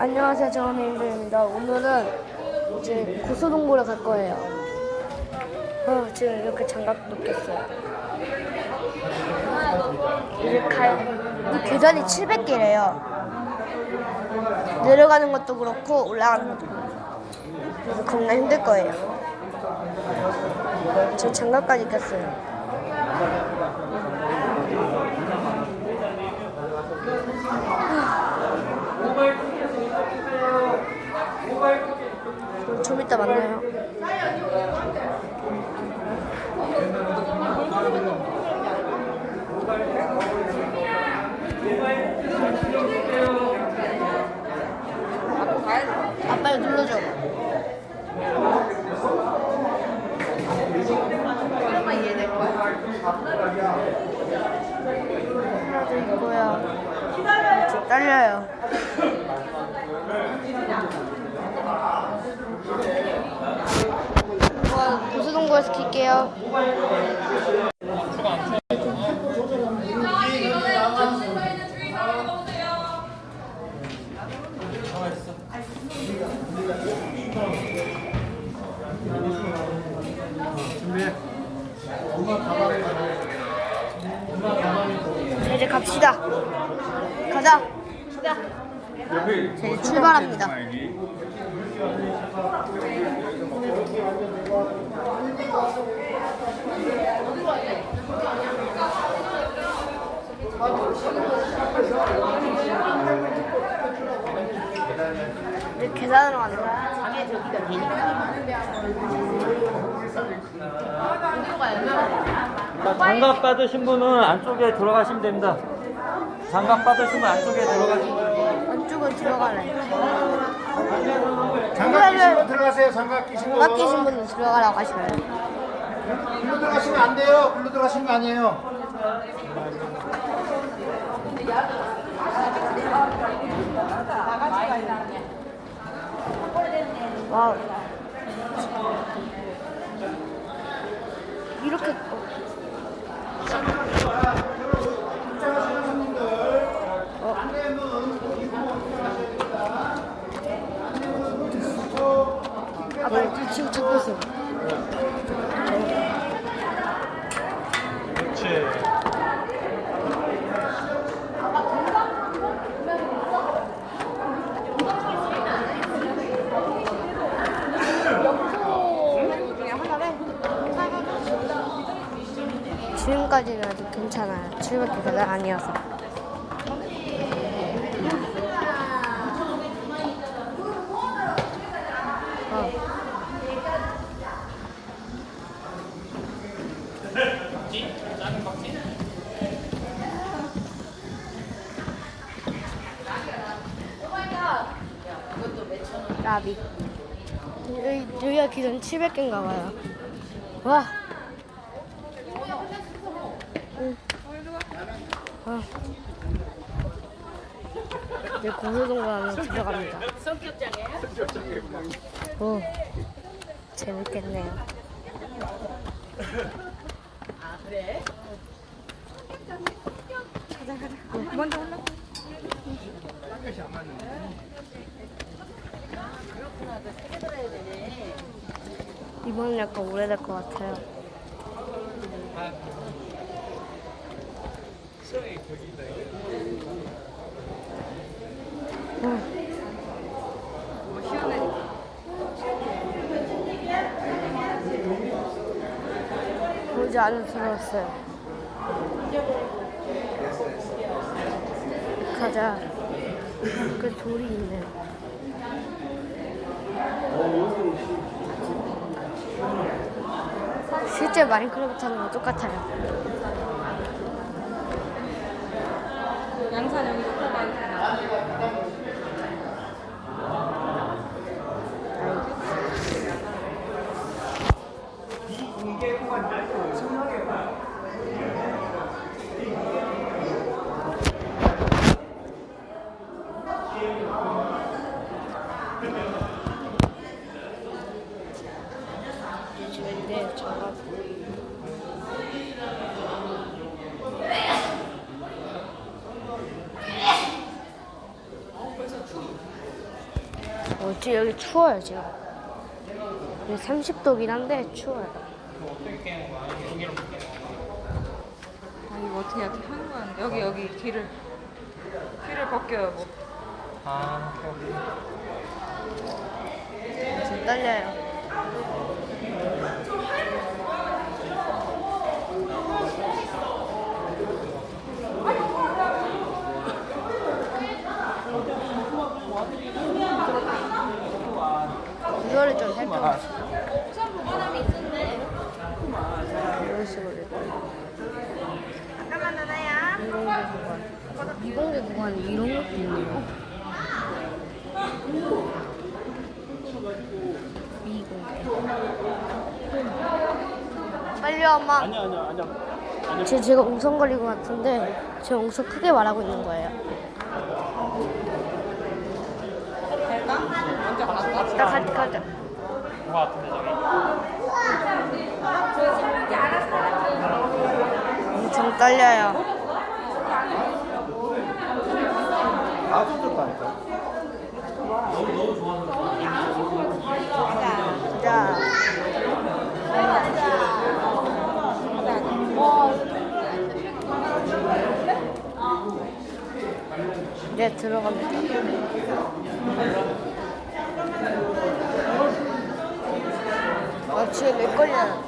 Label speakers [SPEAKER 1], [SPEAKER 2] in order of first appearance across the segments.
[SPEAKER 1] 안녕하세요. 저는 임배입니다. 오늘은 이제 고소동굴에 갈 거예요. 어, 지금 이렇게 장갑도 꼈어요. 이제 갈, 이 계단이 700개래요. 내려가는 것도 그렇고 올라가는 것도 그렇고. 그래서 겁나 힘들 거예요. 저 장갑까지 꼈어요. 그럼 좀 이따 만나요. 아빠 이거 눌러줘. 저 떨려요. 이거 고수동굴에서 킬게요.
[SPEAKER 2] 준비해.
[SPEAKER 1] 자, 이제 갑시다. 가자. 자, 이제 출발합니다. 이제 계단으로 가는 거야.
[SPEAKER 3] 자, 장갑 받으신 분은 안쪽에 들어가시면 됩니다. 장갑 받으신 분 안쪽에 들어가시면 됩니다.
[SPEAKER 1] 안쪽으로 들어갈래.
[SPEAKER 2] 장갑 끼신 분 들어가세요. 장갑 끼신 분.
[SPEAKER 1] 장갑 끼신 분은 들어가라고 하시나요?
[SPEAKER 2] 글로 들어가시면 안 돼요. 글로 들어가시는 거 아니에요.
[SPEAKER 1] 와우. 이렇게 어. 어. 아, 맞아. 지금 찾고 있어.
[SPEAKER 2] 그렇지.
[SPEAKER 1] 지금까지는 아직 괜찮아요. 700개 계단 아니어서. 어. 여기, 여기가 기존 700개인가 봐요. 와. 아. 이제 고소동굴 안으로 들어갑니다. 오, 재밌겠네요.
[SPEAKER 4] 먼저 올라.
[SPEAKER 1] 이번엔 약간 오래될 것 같아요. 보지 안에 들어왔어요. 가자. 그 돌이 있네. 실제 마인크래프트 하는 거 똑같아요.
[SPEAKER 4] 양산 여기 오
[SPEAKER 1] 지금 여기 추워요 지금. 여기 30도긴 한데 추워요.
[SPEAKER 4] 아 이거 어떻게 이렇게 하는 거야? 여기 여기 길을 길을 벗겨요 뭐.
[SPEAKER 3] 아,
[SPEAKER 1] 지금 떨려요. 거를 좀 살짝 이런 식으로
[SPEAKER 4] 잠깐만 나나야.
[SPEAKER 1] 이공계 구간 이런 것도 있네요. 빨리 와, 엄마.
[SPEAKER 3] 아니야, 아니야, 아니야.
[SPEAKER 1] 제, 제가 웅성거리고 같은데 제가 엄청 크게 말하고 있는 거예요.
[SPEAKER 4] 갈까? 먼저 갈까?
[SPEAKER 1] 나 가자, 가자.
[SPEAKER 3] 뭐가 같은데, 저기?
[SPEAKER 1] 엄청 떨려요. 자. 네, 들어갑니다. 아, 지금 몇 걸려요?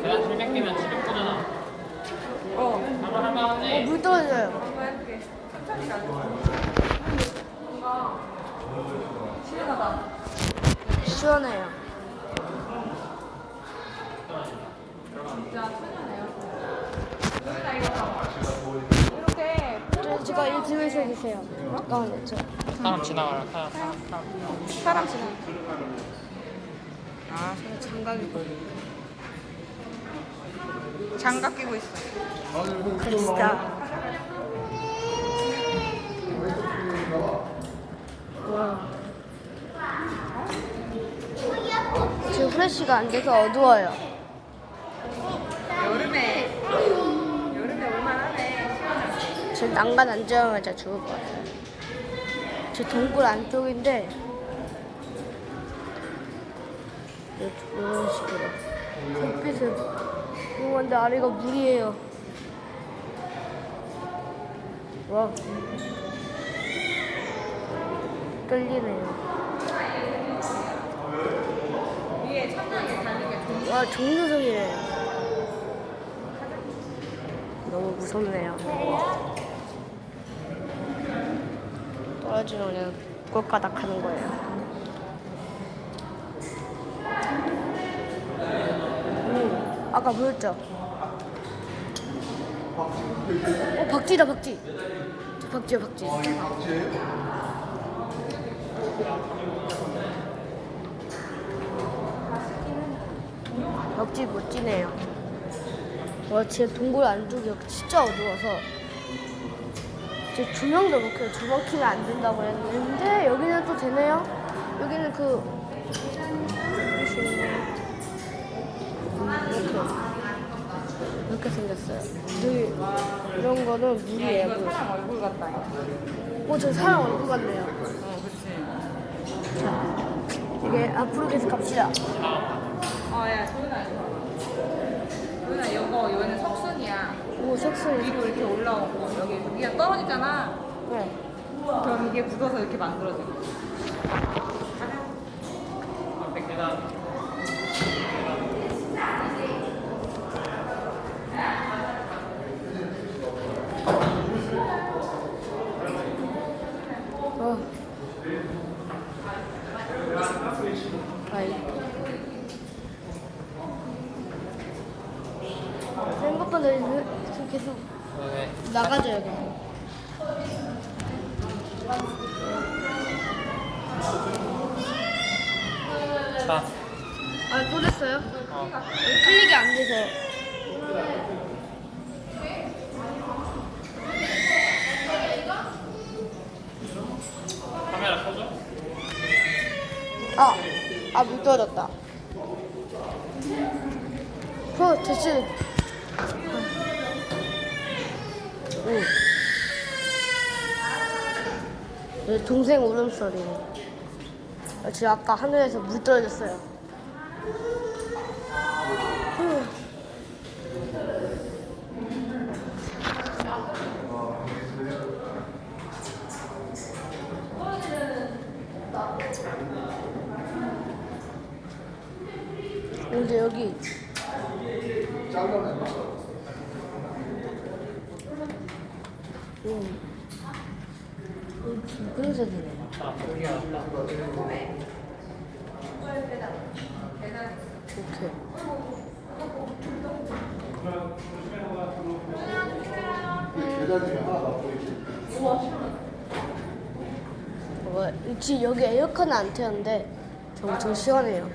[SPEAKER 3] 계란 700개면 700거잖아.
[SPEAKER 4] 어.
[SPEAKER 3] 한번 할만하지?
[SPEAKER 1] 물 떨어져요. 시원해요.
[SPEAKER 4] 진짜 천연해요. 여기다 이거 봐. 이렇게
[SPEAKER 1] 저, 제가 이 뒤에 있어 주세요. 잠깐만요. 저.
[SPEAKER 3] 사람 지나가요, 사람, 사람, 사람.
[SPEAKER 4] 사람 지나.
[SPEAKER 1] 아, 장갑이
[SPEAKER 4] 장갑 끼고 있어.
[SPEAKER 1] 진짜. 와. 지금 후레쉬가 안 돼서 어두워요.
[SPEAKER 4] 여름에 여름에 올만하네.
[SPEAKER 1] 지금 난간 앉자마자 죽을 것 같아요. 저 동굴 안쪽인데 이- 이런 식으로 햇빛은 궁금한데 아래가 물이에요. 와
[SPEAKER 4] 좀.
[SPEAKER 1] 와 종류성이래요. 너무 무섭네요. 그냥 꼴까닥 하는 거예요. 음, 아까 보였죠? 어, 박쥐다, 박쥐. 저 박쥐야, 박쥐. 박쥐 멋지네요. 와, 지금 동굴 안쪽이 진짜 어두워서 제 조명도 못 켜요. 조명 켜면 안 된다고 했는데 여기는 또 되네요. 여기는 그 이렇게 이렇게 생겼어요. 여기 이런 거는
[SPEAKER 4] 야,
[SPEAKER 1] 물이에요. 물.
[SPEAKER 4] 사람 얼굴 같다.
[SPEAKER 1] 어, 저 사람 얼굴 같네요.
[SPEAKER 4] 어, 그치.
[SPEAKER 1] 자, 이게 앞으로 계속 갑시다.
[SPEAKER 4] 어, 야, 도윤아, 이거. 도윤아, 이거, 여기는 석순이야.
[SPEAKER 1] 오, 색소리.
[SPEAKER 4] 위로 이렇게 올라오고, 여기 위가 떨어지잖아.
[SPEAKER 1] 네.
[SPEAKER 4] 그럼 이게 굳어서 이렇게 만들어져.
[SPEAKER 3] 계단.
[SPEAKER 1] 어. 아이. 생각보다 이제 계속
[SPEAKER 3] 네.
[SPEAKER 1] 나가죠 여기.
[SPEAKER 3] 자,
[SPEAKER 1] 아 또 됐어요?
[SPEAKER 3] 어.
[SPEAKER 1] 클릭이 안 돼서.
[SPEAKER 3] 카메라 켜줘?
[SPEAKER 1] 아, 아, 물 떨어졌다. 어, 됐지. 오. 내 동생 울음소리. 지금 아까 하늘에서 물 떨어졌어요. 후. 근데 여기 음. 음, 붉은색이네. 이렇게. 어, 지금 여기 에어컨 안저 엄청 시원해요.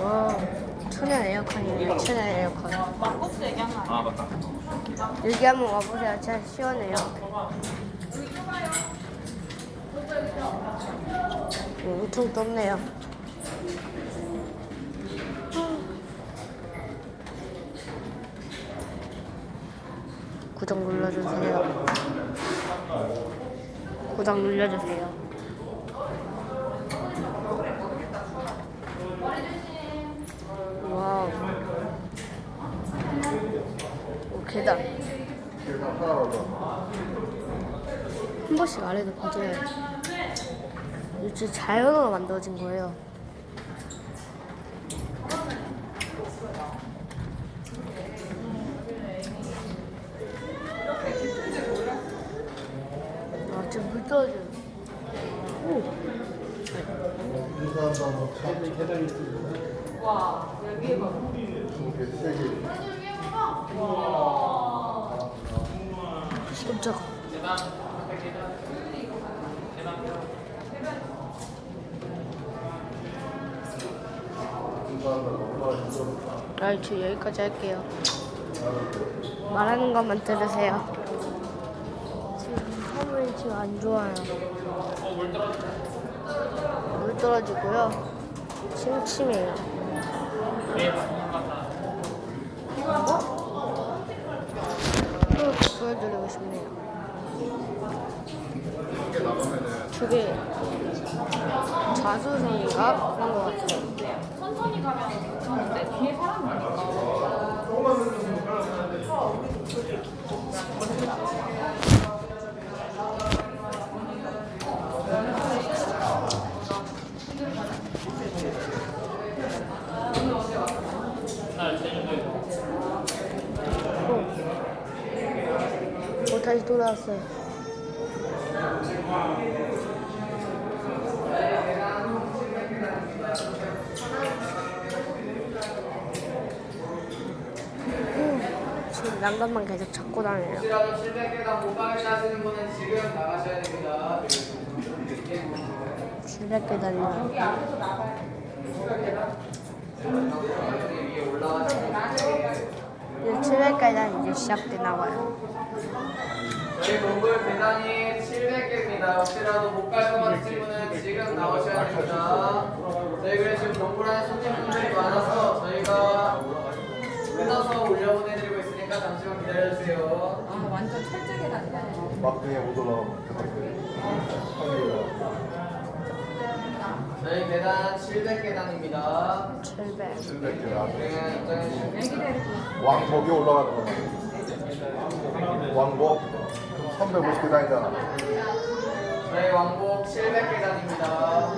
[SPEAKER 1] 와, 천연 에어컨이에요. 천연 에어컨.
[SPEAKER 4] 막국수 얘기한 거 아니야?
[SPEAKER 3] 아 맞다.
[SPEAKER 1] 여기 한번 와보세요. 진짜 시원해요. 음, 엄청 덥네요. 구독 눌러주세요. 구독 눌러주세요. 와우. 오, 계단. 한 번씩 아래도 봐줘야 진짜 자연으로 만들어진 거예요. 아, 지금 물 떨어져요. 오,
[SPEAKER 4] 와 여기 봐.
[SPEAKER 1] 깜짝아. 아, 저 여기까지 할게요. 말하는 것만 들으세요. 지금 화면이 지금 안 좋아요. 물 떨어지고요. 침침해요. 또 보여드리고 싶네요. 저게 자수성인가 그런 것 같아요.
[SPEAKER 4] 천천히 가면 괜찮은데? 뒤에 사람이 있니까
[SPEAKER 1] 다시 돌아왔어요. 음, 난간만 계속 찾고 다녀요.
[SPEAKER 5] 혹시라도 700개당 못 가겠다시는 분은 지금 나가셔야 됩니다.
[SPEAKER 1] 700개 달려.
[SPEAKER 5] 위에 올라가시면
[SPEAKER 1] 이제 700개가 이제 시작되나 봐요.
[SPEAKER 5] 저희 동굴 계단이 700개입니다. 혹시라도 못 갈 것 같으신 분은 지금 나오셔야 됩니다. 저희 그래 지금 동굴 안에 손님분들이 많아서 저희가 끊어서 올려보내드리고 있으니까 잠시만 기다려주세요.
[SPEAKER 4] 아 완전 철제 계단이다.
[SPEAKER 2] 막등에 못 올라가면
[SPEAKER 5] 저희 계단 700계단입니다.
[SPEAKER 1] 700.
[SPEAKER 2] 700개 나왔어.
[SPEAKER 5] 네, 입장해주시면
[SPEAKER 4] 애기 데리고
[SPEAKER 2] 왕복이 올라가는 거 왕복 350개 다니잖아.
[SPEAKER 5] 저희 왕복 700계단입니다.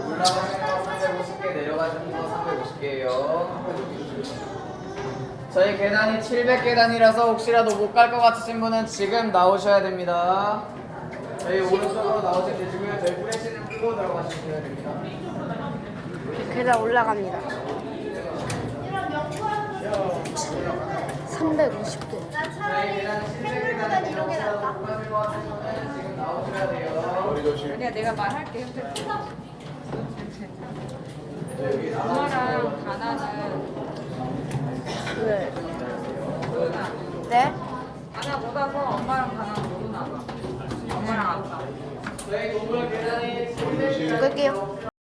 [SPEAKER 5] 올라가시는 거 350개, 내려가시는 거 350개예요. 저희 계단이 700계단이라서 혹시라도 못 갈 것 같으신 분은 지금 나오셔야 됩니다. 저희 오른쪽으로 나오시면 되시고요. 저희 프레시를 끄고 들어가시면 됩니다.
[SPEAKER 1] 계단 올라갑니다. 350개.
[SPEAKER 5] 저희 계단 700계단입니다. 혹시라도 못 가실 것 같으신 분은 지금 나오셔야 돼요.
[SPEAKER 2] 머리 조심.
[SPEAKER 4] 아니야 내가 말할게 현태. 엄마랑 가나는
[SPEAKER 1] 네.
[SPEAKER 4] 못 나.
[SPEAKER 1] 네?
[SPEAKER 4] 가나 못 와서 엄마랑 가나 못 나. 엄마랑
[SPEAKER 5] 계단이 700계단
[SPEAKER 1] 끌게요.